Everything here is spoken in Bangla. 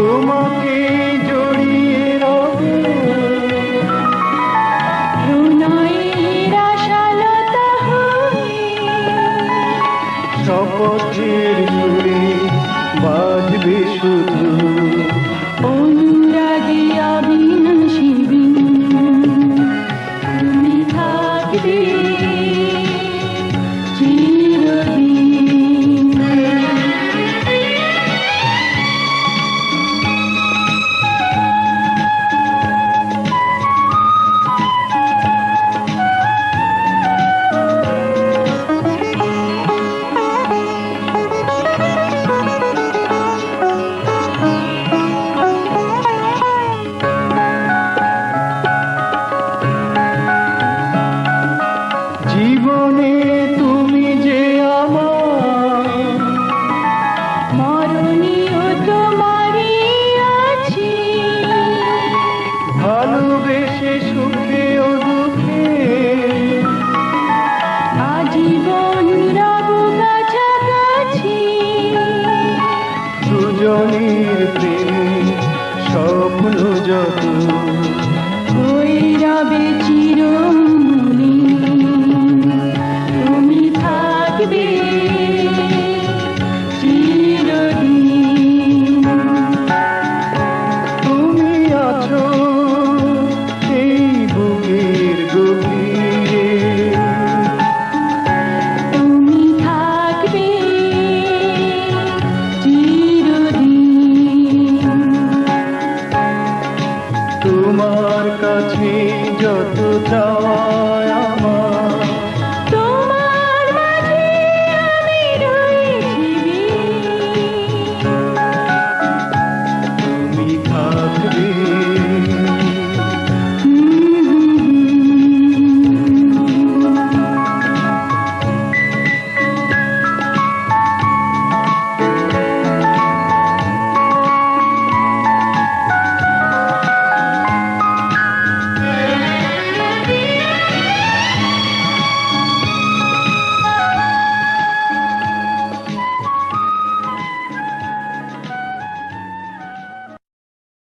তোমাকে জড়িয়ে শপথের জুড়ে বাজবে শুধু। অনুরাগী অবিনাশী তুমি থাকবে 是出 তোমার কাছে যত চায়া